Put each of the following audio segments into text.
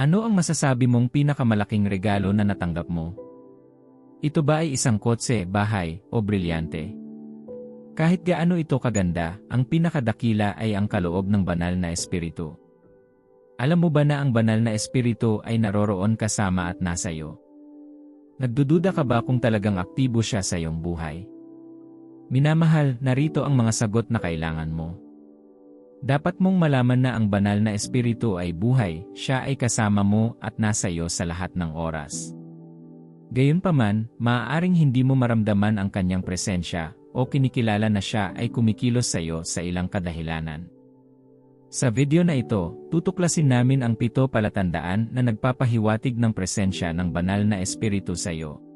Ano ang masasabi mong pinakamalaking regalo na natanggap mo? Ito ba ay isang kotse, bahay, o brilyante? Kahit gaano ito kaganda, ang pinakadakila ay ang kaloob ng banal na espiritu. Alam mo ba na ang banal na espiritu ay naroroon kasama at nasa iyo? Nagdududa ka ba kung talagang aktibo siya sa iyong buhay? Minamahal, narito ang mga sagot na kailangan mo. Dapat mong malaman na ang banal na espiritu ay buhay, siya ay kasama mo at nasa iyo sa lahat ng oras. Gayunpaman, maaaring hindi mo maramdaman ang kanyang presensya o kinikilala na siya ay kumikilos sa iyo sa ilang kadahilanan. Sa video na ito, tutuklasin namin ang pito palatandaan na nagpapahiwatig ng presensya ng banal na espiritu sa iyo.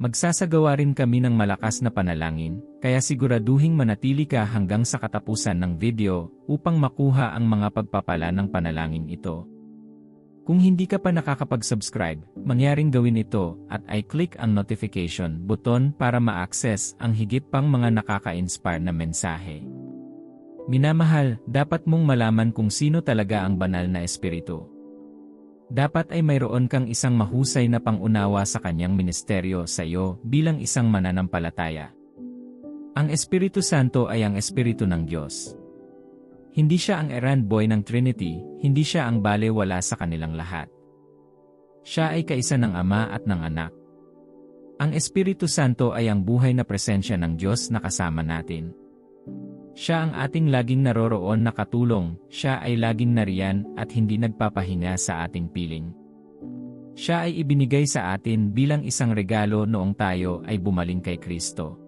Magsasagawa rin kami ng malakas na panalangin, kaya siguraduhing manatili ka hanggang sa katapusan ng video upang makuha ang mga pagpapala ng panalangin ito. Kung hindi ka pa nakakapag-subscribe, mangyaring gawin ito at i-click ang notification button para ma-access ang higit pang mga nakaka-inspire na mensahe. Minamahal, dapat mong malaman kung sino talaga ang banal na espiritu. Dapat ay mayroon kang isang mahusay na pangunawa sa kanyang ministeryo sa iyo bilang isang mananampalataya. Ang Espiritu Santo ay ang Espiritu ng Diyos. Hindi siya ang errand boy ng Trinity, hindi siya ang balewala sa kanilang lahat. Siya ay kaisa ng Ama at ng Anak. Ang Espiritu Santo ay ang buhay na presensya ng Diyos na kasama natin. Siya ang ating laging naroroon na katulong, siya ay laging nariyan at hindi nagpapahinga sa ating piling. Siya ay ibinigay sa atin bilang isang regalo noong tayo ay bumaling kay Kristo.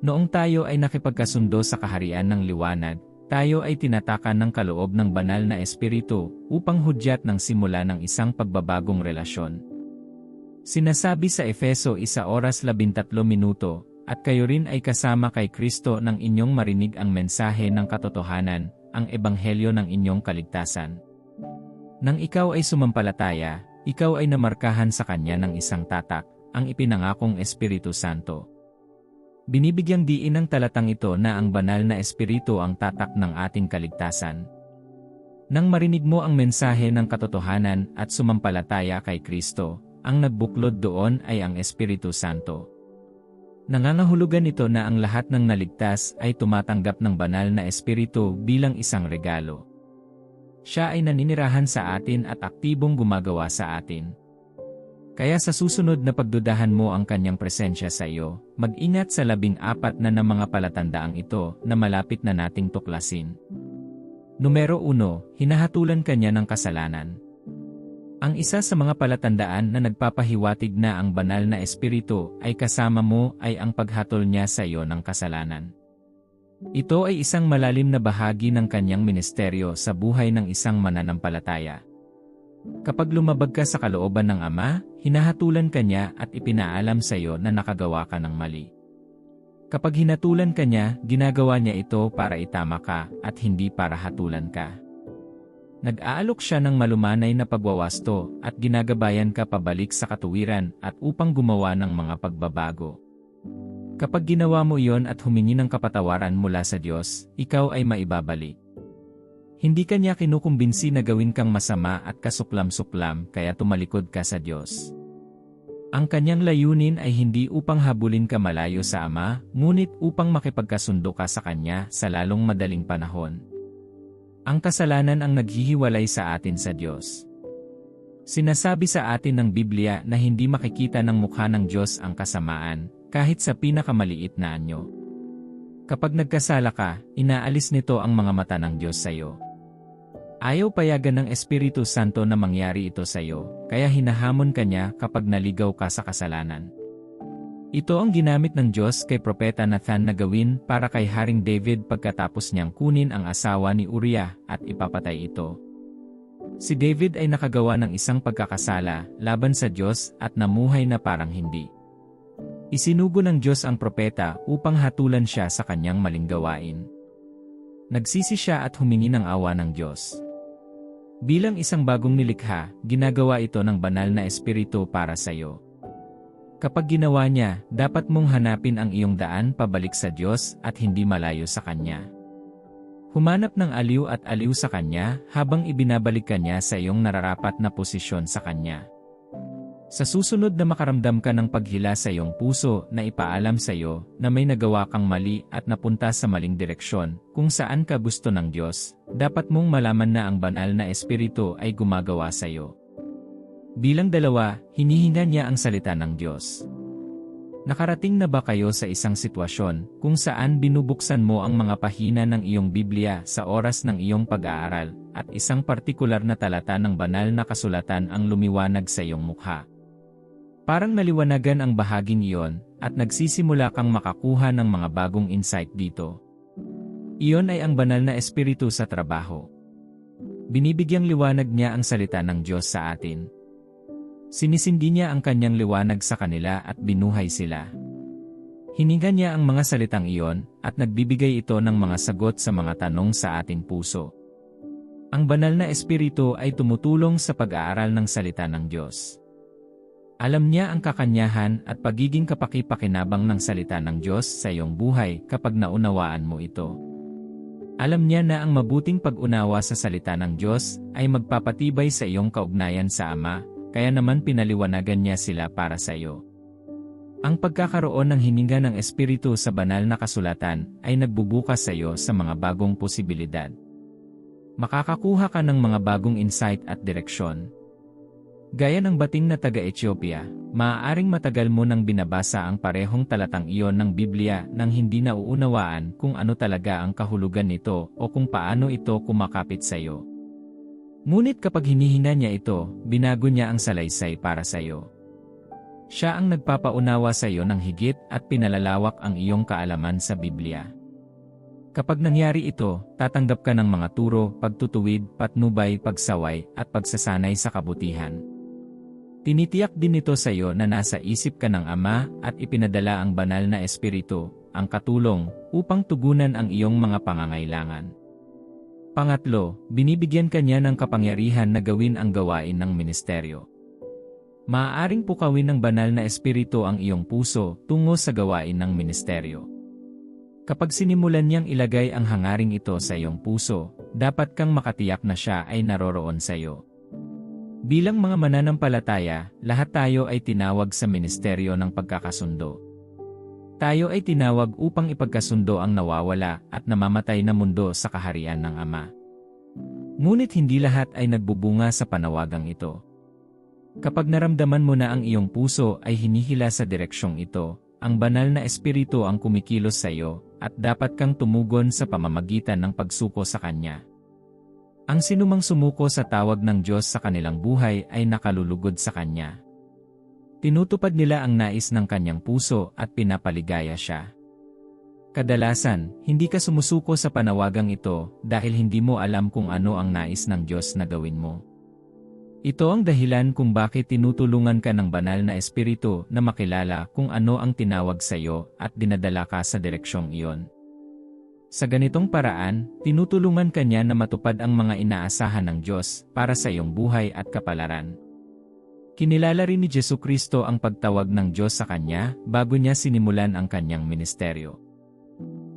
Noong tayo ay nakipagkasundo sa kaharian ng liwanag, tayo ay tinatakan ng kaloob ng banal na espiritu upang hudyat ng simula ng isang pagbabagong relasyon. Sinasabi sa Efeso 1 oras 13 minuto, at kayo rin ay kasama kay Kristo nang inyong marinig ang mensahe ng katotohanan, ang ebanghelyo ng inyong kaligtasan. Nang ikaw ay sumampalataya, ikaw ay namarkahan sa Kanya ng isang tatak, ang ipinangakong Espiritu Santo. Binibigyang diin ng talatang ito na ang banal na Espiritu ang tatak ng ating kaligtasan. Nang marinig mo ang mensahe ng katotohanan at sumampalataya kay Kristo, ang nagbuklod doon ay ang Espiritu Santo. Nangangahulugan ito na ang lahat ng naligtas ay tumatanggap ng banal na espiritu bilang isang regalo. Siya ay naninirahan sa atin at aktibong gumagawa sa atin. Kaya sa susunod na pagdudahan mo ang kanyang presensya sa iyo, mag-ingat sa labing apat na ng mga palatandaang ito na malapit na nating tuklasin. Numero 1, hinahatulan kanya ng kasalanan. Ang isa sa mga palatandaan na nagpapahiwatig na ang banal na espiritu ay kasama mo ay ang paghatol niya sa iyo ng kasalanan. Ito ay isang malalim na bahagi ng kanyang ministeryo sa buhay ng isang mananampalataya. Kapag lumabag ka sa kalooban ng Ama, hinahatulan ka niya at ipinaalam sa iyo na nakagawa ka ng mali. Kapag hinatulan ka niya, ginagawa niya ito para itama ka at hindi para hatulan ka. Nag-aalok siya ng malumanay na pagwawasto at ginagabayan ka pabalik sa katuwiran at upang gumawa ng mga pagbabago. Kapag ginawa mo iyon at humingi ng kapatawaran mula sa Diyos, ikaw ay maibabalik. Hindi ka niya kinukumbinsi na gawin kang masama at kasuklam-suklam kaya tumalikod ka sa Diyos. Ang kanyang layunin ay hindi upang habulin ka malayo sa Ama, ngunit upang makipagkasundo ka sa Kanya sa lalong madaling panahon. Ang kasalanan ang naghihiwalay sa atin sa Diyos. Sinasabi sa atin ng Biblia na hindi makikita ng mukha ng Diyos ang kasamaan, kahit sa pinakamaliit na anyo. Kapag nagkasala ka, inaalis nito ang mga mata ng Diyos sa iyo. Ayaw payagan ng Espiritu Santo na mangyari ito sa iyo, kaya hinahamon ka niya kapag naligaw ka sa kasalanan. Ito ang ginamit ng Diyos kay Propeta Nathan na gawin para kay Haring David pagkatapos niyang kunin ang asawa ni Uriah at ipapatay ito. Si David ay nakagawa ng isang pagkakasala laban sa Diyos at namuhay na parang hindi. Isinugo ng Diyos ang propeta upang hatulan siya sa kanyang maling gawain. Nagsisi siya at humingi ng awa ng Diyos. Bilang isang bagong nilikha, ginagawa ito ng banal na espiritu para sa iyo. Kapag ginawa niya, dapat mong hanapin ang iyong daan pabalik sa Diyos at hindi malayo sa Kanya. Humanap ng aliw at aliw sa kanya habang ibinabalik ka niya sa iyong nararapat na posisyon sa kanya. Sa susunod na makaramdam ka ng paghila sa iyong puso na ipaalam sa iyo na may nagawa kang mali at napunta sa maling direksyon kung saan ka gusto ng Diyos, dapat mong malaman na ang banal na espiritu ay gumagawa sa iyo. Bilang dalawa, hinihinga niya ang salita ng Diyos. Nakarating na ba kayo sa isang sitwasyon kung saan binubuksan mo ang mga pahina ng iyong Biblia sa oras ng iyong pag-aaral at isang partikular na talata ng banal na kasulatan ang lumiwanag sa iyong mukha? Parang naliwanagan ang bahaging iyon at nagsisimula kang makakuha ng mga bagong insight dito. Iyon ay ang banal na espiritu sa trabaho. Binibigyang liwanag niya ang salita ng Diyos sa atin. Sinisindi niya ang kanyang liwanag sa kanila at binuhay sila. Hininga niya ang mga salitang iyon at nagbibigay ito ng mga sagot sa mga tanong sa ating puso. Ang banal na espiritu ay tumutulong sa pag-aaral ng salita ng Diyos. Alam niya ang kakanyahan at pagiging kapaki-pakinabang ng salita ng Diyos sa iyong buhay kapag naunawaan mo ito. Alam niya na ang mabuting pag-unawa sa salita ng Diyos ay magpapatibay sa iyong kaugnayan sa Ama kaya naman pinaliwanagan niya sila para sa iyo. Ang pagkakaroon ng hininga ng Espiritu sa banal na kasulatan ay nagbubukas sa iyo sa mga bagong posibilidad. Makakakuha ka ng mga bagong insight at direksyon. Gaya ng bating na taga-Ethiopia, maaaring matagal mo nang binabasa ang parehong talatang iyon ng Biblia nang hindi nauunawaan kung ano talaga ang kahulugan nito o kung paano ito kumakapit sa iyo. Ngunit kapag hinihina niya ito, binago niya ang salaysay para sa iyo. Siya ang nagpapaunawa sa iyo ng higit at pinalalawak ang iyong kaalaman sa Biblia. Kapag nangyari ito, tatanggap ka ng mga turo, pagtutuwid, patnubay, pagsaway, at pagsasanay sa kabutihan. Tinitiyak din ito sa iyo na nasa isip ka ng Ama at ipinadala ang banal na Espiritu, ang katulong, upang tugunan ang iyong mga pangangailangan. Pangatlo, binibigyan kanya ng kapangyarihan na gawin ang gawain ng ministeryo. Maaaring pukawin ng banal na espiritu ang iyong puso tungo sa gawain ng ministeryo. Kapag sinimulan niyang ilagay ang hangaring ito sa iyong puso, dapat kang makatiyak na siya ay naroroon sa iyo. Bilang mga mananampalataya, lahat tayo ay tinawag sa ministeryo ng pagkakasundo. Tayo ay tinawag upang ipagkasundo ang nawawala at namamatay na mundo sa kaharian ng Ama. Ngunit hindi lahat ay nagbubunga sa panawagang ito. Kapag naramdaman mo na ang iyong puso ay hinihila sa direksyong ito, ang banal na espiritu ang kumikilos sa iyo at dapat kang tumugon sa pamamagitan ng pagsuko sa Kanya. Ang sinumang sumuko sa tawag ng Diyos sa kanilang buhay ay nakalulugod sa Kanya. Tinutupad nila ang nais ng kanyang puso at pinapaligaya siya. Kadalasan, hindi ka sumusuko sa panawagang ito dahil hindi mo alam kung ano ang nais ng Diyos na gawin mo. Ito ang dahilan kung bakit tinutulungan ka ng banal na espiritu na makilala kung ano ang tinawag sa iyo at dinadala ka sa direksyong iyon. Sa ganitong paraan, tinutulungan ka niya na matupad ang mga inaasahan ng Diyos para sa iyong buhay at kapalaran. Kinilala rin ni Jesu Kristo ang pagtawag ng Diyos sa kanya bago niya sinimulan ang kanyang ministeryo.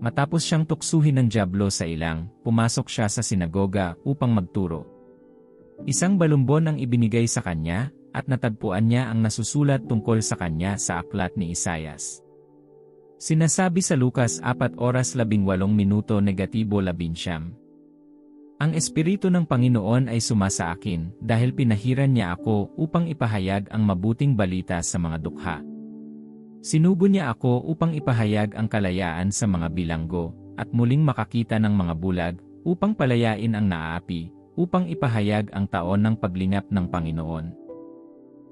Matapos siyang tuksuhin ng Diablo sa ilang, pumasok siya sa sinagoga upang magturo. Isang balumbon ang ibinigay sa kanya, at natagpuan niya ang nasusulat tungkol sa kanya sa aklat ni Isayas. Sinasabi sa Lukas 4 oras 18 minuto negatibo 11. Ang Espiritu ng Panginoon ay sumasa akin dahil pinahiran niya ako upang ipahayag ang mabuting balita sa mga dukha. Sinubo niya ako upang ipahayag ang kalayaan sa mga bilanggo at muling makakita ng mga bulag upang palayain ang naaapi upang ipahayag ang taon ng paglingap ng Panginoon.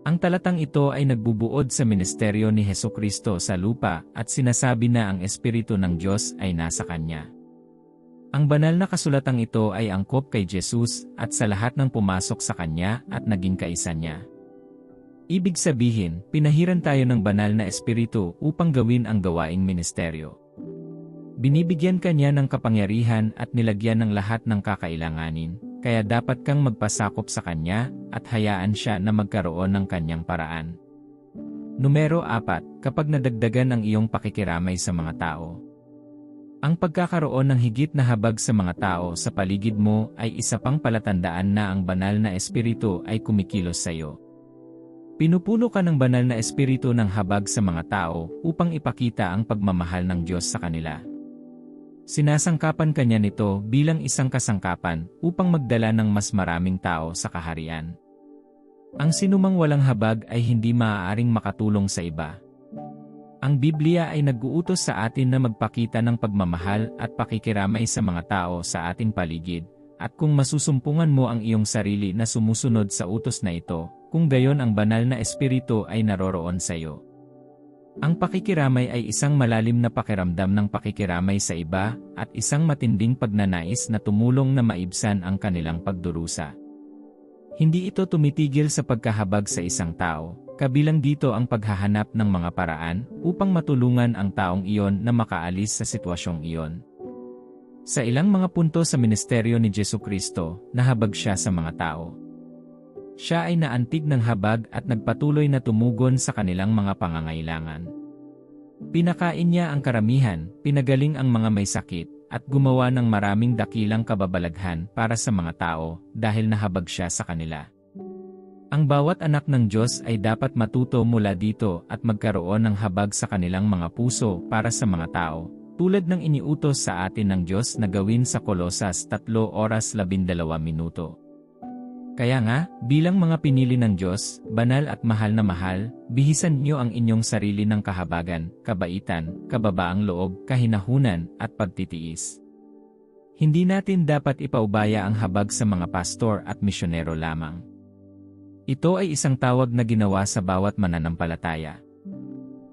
Ang talatang ito ay nagbubuod sa ministeryo ni Heso Kristo sa lupa at sinasabi na ang Espiritu ng Diyos ay nasa Kanya. Ang banal na kasulatang ito ay angkop kay Jesus at sa lahat ng pumasok sa Kanya at naging kaisa niya. Ibig sabihin, pinahiran tayo ng banal na espiritu upang gawin ang gawaing ministeryo. Binibigyan kanya ng kapangyarihan at nilagyan ng lahat ng kakailanganin, kaya dapat kang magpasakop sa kanya at hayaan siya na magkaroon ng kanyang paraan. Numero 4, kapag nadagdagan ang iyong pakikiramay sa mga tao. Ang pagkakaroon ng higit na habag sa mga tao sa paligid mo ay isa pang palatandaan na ang banal na espiritu ay kumikilos sa iyo. Pinupuno ka ng banal na espiritu ng habag sa mga tao upang ipakita ang pagmamahal ng Diyos sa kanila. Sinasangkapan kanya nito bilang isang kasangkapan upang magdala ng mas maraming tao sa kaharian. Ang sinumang walang habag ay hindi maaaring makatulong sa iba. Ang Biblia ay nag-uutos sa atin na magpakita ng pagmamahal at pakikiramay sa mga tao sa ating paligid, at kung masusumpungan mo ang iyong sarili na sumusunod sa utos na ito, kung gayon ang banal na espiritu ay naroroon sa iyo. Ang pakikiramay ay isang malalim na pakiramdam ng pakikiramay sa iba at isang matinding pagnanais na tumulong na maibsan ang kanilang pagdurusa. Hindi ito tumitigil sa pagkahabag sa isang tao, kabilang dito ang paghahanap ng mga paraan upang matulungan ang taong iyon na makaalis sa sitwasyong iyon. Sa ilang mga punto sa ministeryo ni Jesu Kristo, nahabag siya sa mga tao. Siya ay naantig ng habag at nagpatuloy na tumugon sa kanilang mga pangangailangan. Pinakain niya ang karamihan, pinagaling ang mga may sakit, at gumawa ng maraming dakilang kababalaghan para sa mga tao dahil nahabag siya sa kanila. Ang bawat anak ng Diyos ay dapat matuto mula dito at magkaroon ng habag sa kanilang mga puso para sa mga tao, tulad ng iniutos sa atin ng Diyos na gawin sa Kolosas 3 oras 12 minuto. Kaya nga, bilang mga pinili ng Diyos, banal at mahal na mahal, bihisan niyo ang inyong sarili ng kahabagan, kabaitan, kababaang loob, kahinahunan, at pagtitiis. Hindi natin dapat ipaubaya ang habag sa mga pastor at misyonero lamang. Ito ay isang tawag na ginawa sa bawat mananampalataya.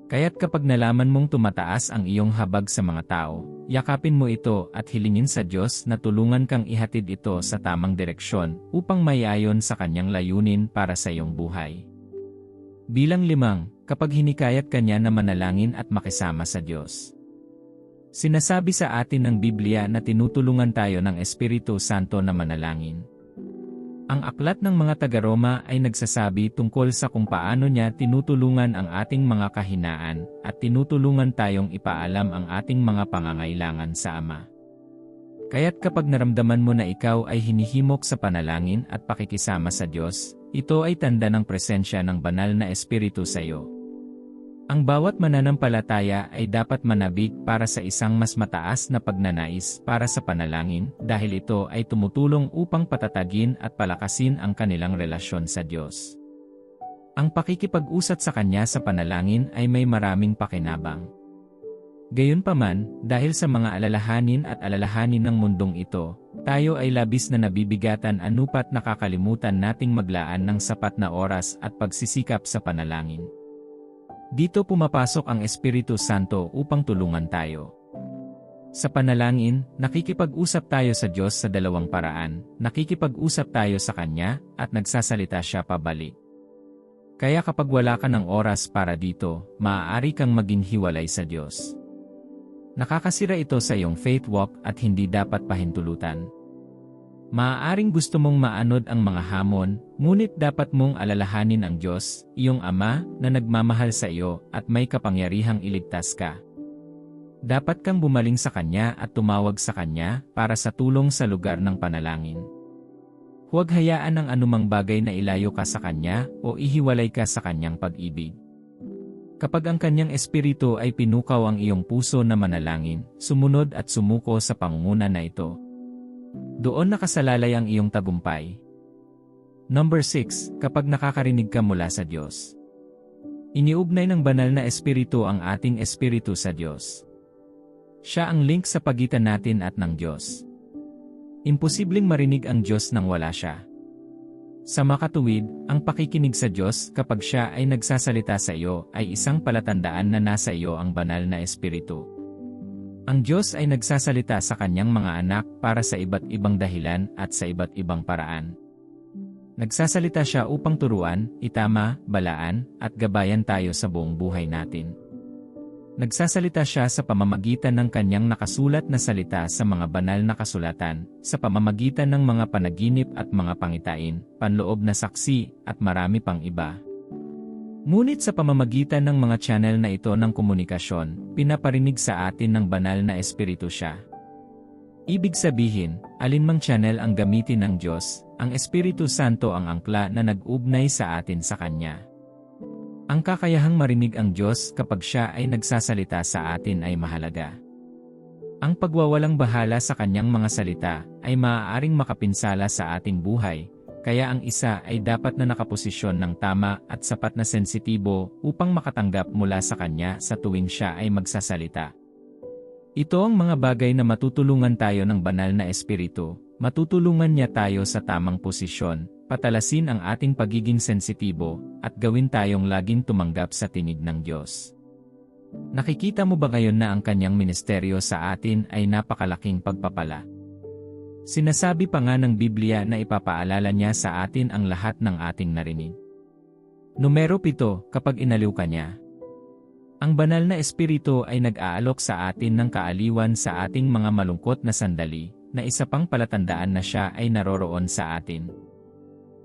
Kaya't kapag nalaman mong tumataas ang iyong habag sa mga tao, yakapin mo ito at hilingin sa Diyos na tulungan kang ihatid ito sa tamang direksyon upang mayayon sa kanyang layunin para sa iyong buhay. Bilang limang, kapag hinikayat kanya na manalangin at makisama sa Diyos. Sinasabi sa atin ng Biblia na tinutulungan tayo ng Espiritu Santo na manalangin. Ang aklat ng mga taga-Roma ay nagsasabi tungkol sa kung paano niya tinutulungan ang ating mga kahinaan at tinutulungan tayong ipaalam ang ating mga pangangailangan sa Ama. Kaya't kapag naramdaman mo na ikaw ay hinihimok sa panalangin at pakikisama sa Diyos, ito ay tanda ng presensya ng banal na Espiritu sa iyo. Ang bawat mananampalataya ay dapat manabik para sa isang mas mataas na pagnanais para sa panalangin dahil ito ay tumutulong upang patatagin at palakasin ang kanilang relasyon sa Diyos. Ang pakikipag-usat sa Kanya sa panalangin ay may maraming pakinabang. Gayunpaman, dahil sa mga alalahanin at alalahanin ng mundong ito, tayo ay labis na nabibigatan anupat nakakalimutan nating maglaan ng sapat na oras at pagsisikap sa panalangin. Dito pumapasok ang Espiritu Santo upang tulungan tayo. Sa panalangin, nakikipag-usap tayo sa Diyos sa dalawang paraan, nakikipag-usap tayo sa Kanya, at nagsasalita siya pabalik. Kaya kapag wala ka ng oras para dito, maaari kang maging hiwalay sa Diyos. Nakakasira ito sa iyong faith walk at hindi dapat pahintulutan. Maaaring gusto mong maanod ang mga hamon, ngunit dapat mong alalahanin ang Diyos, iyong Ama, na nagmamahal sa iyo at may kapangyarihang iligtas ka. Dapat kang bumaling sa Kanya at tumawag sa Kanya para sa tulong sa lugar ng panalangin. Huwag hayaan ang anumang bagay na ilayo ka sa Kanya o ihiwalay ka sa Kanyang pag-ibig. Kapag ang Kanyang Espiritu ay pinukaw ang iyong puso na manalangin, sumunod at sumuko sa pangunguna na ito, doon nakasalalay ang iyong tagumpay. Number 6. Kapag nakakarinig ka mula sa Diyos. Iniugnay ng banal na espiritu ang ating espiritu sa Diyos. Siya ang link sa pagitan natin at ng Diyos. Imposibleng marinig ang Diyos nang wala siya. Sa makatuwid, ang pakikinig sa Diyos kapag siya ay nagsasalita sa iyo ay isang palatandaan na nasa iyo ang banal na espiritu. Ang Diyos ay nagsasalita sa kanyang mga anak para sa iba't ibang dahilan at sa iba't ibang paraan. Nagsasalita siya upang turuan, itama, balaan, at gabayan tayo sa buong buhay natin. Nagsasalita siya sa pamamagitan ng kanyang nakasulat na salita sa mga banal na kasulatan, sa pamamagitan ng mga panaginip at mga pangitain, panloob na saksi, at marami pang iba. Ngunit sa pamamagitan ng mga channel na ito ng komunikasyon, pinaparinig sa atin ng banal na espiritu siya. Ibig sabihin, alinmang channel ang gamitin ng Diyos, ang Espiritu Santo ang angkla na nag-ugnay sa atin sa Kanya. Ang kakayahang marinig ang Diyos kapag siya ay nagsasalita sa atin ay mahalaga. Ang pagwawalang bahala sa kanyang mga salita ay maaaring makapinsala sa ating buhay, kaya ang isa ay dapat na nakaposisyon ng tama at sapat na sensitibo upang makatanggap mula sa kanya sa tuwing siya ay magsasalita. Ito ang mga bagay na matutulungan tayo ng banal na espiritu, matutulungan niya tayo sa tamang posisyon, patalasin ang ating pagiging sensitibo, at gawin tayong laging tumanggap sa tinig ng Diyos. Nakikita mo ba ngayon na ang kanyang ministeryo sa atin ay napakalaking pagpapala? Sinasabi pa nga ng Biblia na ipapaalala niya sa atin ang lahat ng ating narinig. Numero 7, kapag inaliw ka niya. Ang banal na espiritu ay nag-aalok sa atin ng kaaliwan sa ating mga malungkot na sandali, na isa pang palatandaan na siya ay naroroon sa atin.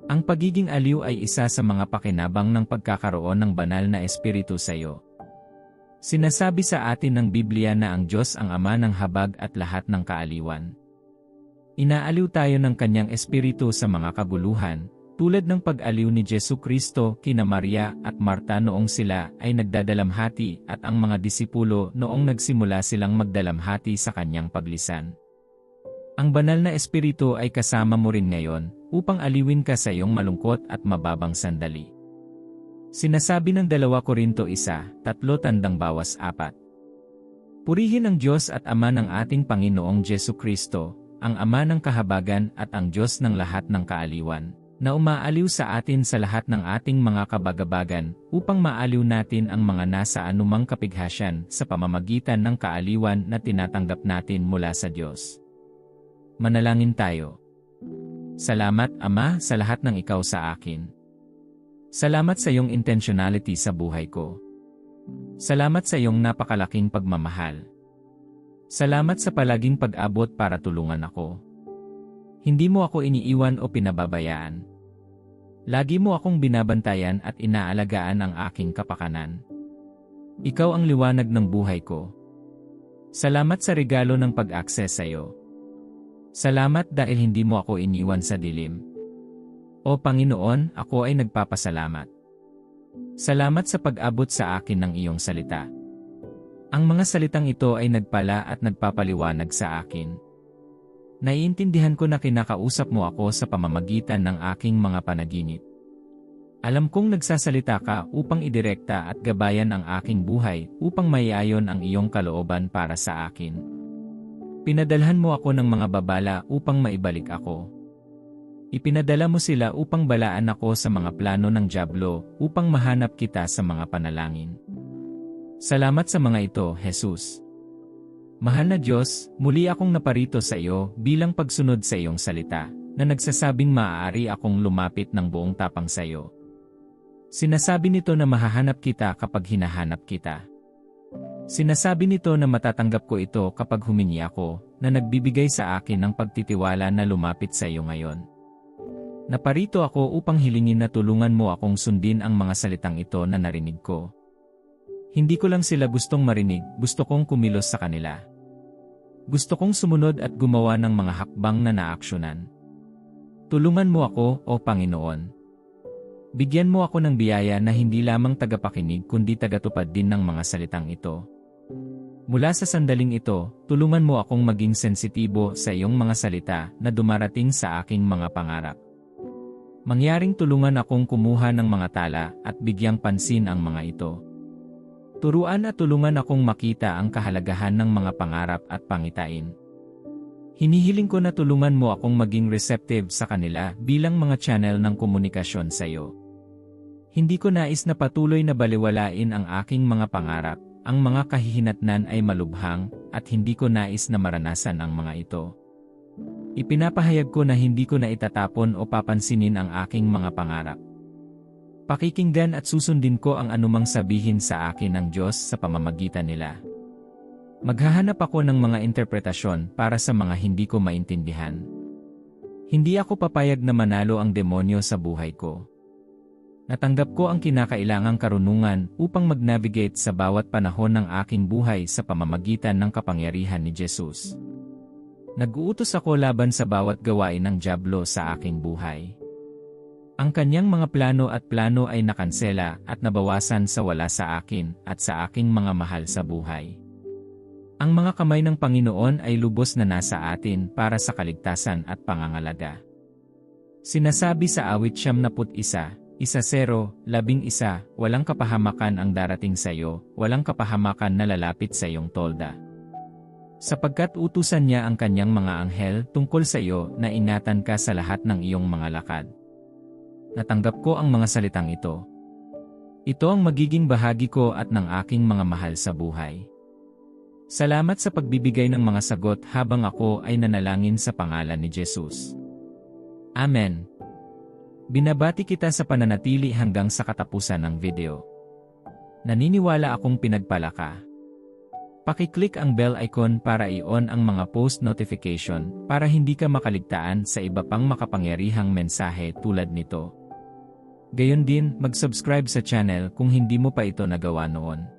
Ang pagiging aliw ay isa sa mga pakinabang ng pagkakaroon ng banal na espiritu sa iyo. Sinasabi sa atin ng Biblia na ang Diyos ang ama ng habag at lahat ng kaaliwan. Inaaliw tayo ng kanyang espiritu sa mga kaguluhan, tulad ng pag-aliw ni Jesu Kristo kina Maria at Marta noong sila ay nagdadalamhati at ang mga disipulo noong nagsimula silang magdalamhati sa kanyang paglisan. Ang banal na espiritu ay kasama mo rin ngayon upang aliwin ka sa iyong malungkot at mababang sandali. Sinasabi ng 2 Korinto 1, tatlo tandang bawas apat. Purihin ang Diyos at Ama ng ating Panginoong Jesu Kristo, ang Ama ng kahabagan at ang Diyos ng lahat ng kaaliwan na umaaliw sa atin sa lahat ng ating mga kabagabagan upang maaliw natin ang mga nasa anumang kapighasyan sa pamamagitan ng kaaliwan na tinatanggap natin mula sa Diyos. Manalangin tayo. Salamat Ama sa lahat ng ikaw sa akin. Salamat sa iyong intentionality sa buhay ko. Salamat sa iyong napakalaking pagmamahal. Salamat sa palaging pag-abot para tulungan ako. Hindi mo ako iniiwan o pinababayaan. Lagi mo akong binabantayan at inaalagaan ang aking kapakanan. Ikaw ang liwanag ng buhay ko. Salamat sa regalo ng pag-access sa iyo. Salamat dahil hindi mo ako iniwan sa dilim. O Panginoon, ako ay nagpapasalamat. Salamat sa pag-abot sa akin ng iyong salita. Ang mga salitang ito ay nagpala at nagpapaliwanag sa akin. Naiintindihan ko na kinakausap mo ako sa pamamagitan ng aking mga panaginip. Alam kong nagsasalita ka upang idirekta at gabayan ang aking buhay upang maiayon ang iyong kalooban para sa akin. Pinadalhan mo ako ng mga babala upang maibalik ako. Ipinadala mo sila upang balaan ako sa mga plano ng Diablo upang mahanap kita sa mga panalangin. Salamat sa mga ito, Jesus. Mahal na Diyos, muli akong naparito sa iyo bilang pagsunod sa iyong salita, na nagsasabing maaari akong lumapit ng buong tapang sa iyo. Sinasabi nito na mahahanap kita kapag hinahanap kita. Sinasabi nito na matatanggap ko ito kapag humingi ako, na nagbibigay sa akin ng pagtitiwala na lumapit sa iyo ngayon. Naparito ako upang hilingin na tulungan mo akong sundin ang mga salitang ito na narinig ko. Hindi ko lang sila gustong marinig, gusto kong kumilos sa kanila. Gusto kong sumunod at gumawa ng mga hakbang na naaksyonan. Tulungan mo ako, O Panginoon. Bigyan mo ako ng biyaya na hindi lamang tagapakinig kundi tagatupad din ng mga salitang ito. Mula sa sandaling ito, tulungan mo akong maging sensitibo sa iyong mga salita na dumarating sa aking mga pangarap. Mangyaring tulungan akong kumuha ng mga tala at bigyang pansin ang mga ito. Turuan at tulungan akong makita ang kahalagahan ng mga pangarap at pangitain. Hinihiling ko na tulungan mo akong maging receptive sa kanila bilang mga channel ng komunikasyon sa iyo. Hindi ko nais na patuloy na baliwalain ang aking mga pangarap, ang mga kahihinatnan ay malubhang, at hindi ko nais na maranasan ang mga ito. Ipinapahayag ko na hindi ko na itatapon o papansinin ang aking mga pangarap. Pakikinggan at susundin ko ang anumang sabihin sa akin ng Diyos sa pamamagitan nila. Maghahanap ako ng mga interpretasyon para sa mga hindi ko maintindihan. Hindi ako papayag na manalo ang demonyo sa buhay ko. Natanggap ko ang kinakailangang karunungan upang mag-navigate sa bawat panahon ng aking buhay sa pamamagitan ng kapangyarihan ni Jesus. Nag-uutos ako laban sa bawat gawain ng Diablo sa aking buhay. Ang kanyang mga plano at plano ay nakansela at nabawasan sa wala sa akin at sa aking mga mahal sa buhay. Ang mga kamay ng Panginoon ay lubos na nasa atin para sa kaligtasan at pangangalaga. Sinasabi sa awit siyam na put isa, isa zero, labing isa, walang kapahamakan ang darating sa iyo, walang kapahamakan na lalapit sa iyong tolda. Sapagkat utusan niya ang kanyang mga anghel tungkol sa iyo na ingatan ka sa lahat ng iyong mga lakad. Natanggap ko ang mga salitang ito. Ito ang magiging bahagi ko at ng aking mga mahal sa buhay. Salamat sa pagbibigay ng mga sagot habang ako ay nanalangin sa pangalan ni Jesus. Amen. Binabati kita sa pananatili hanggang sa katapusan ng video. Naniniwala akong pinagpala ka. Pakiclick ang bell icon para i-on ang mga post notification para hindi ka makaligtaan sa iba pang makapangyarihang mensahe tulad nito. Gayon din, mag-subscribe sa channel kung hindi mo pa ito nagawa noon.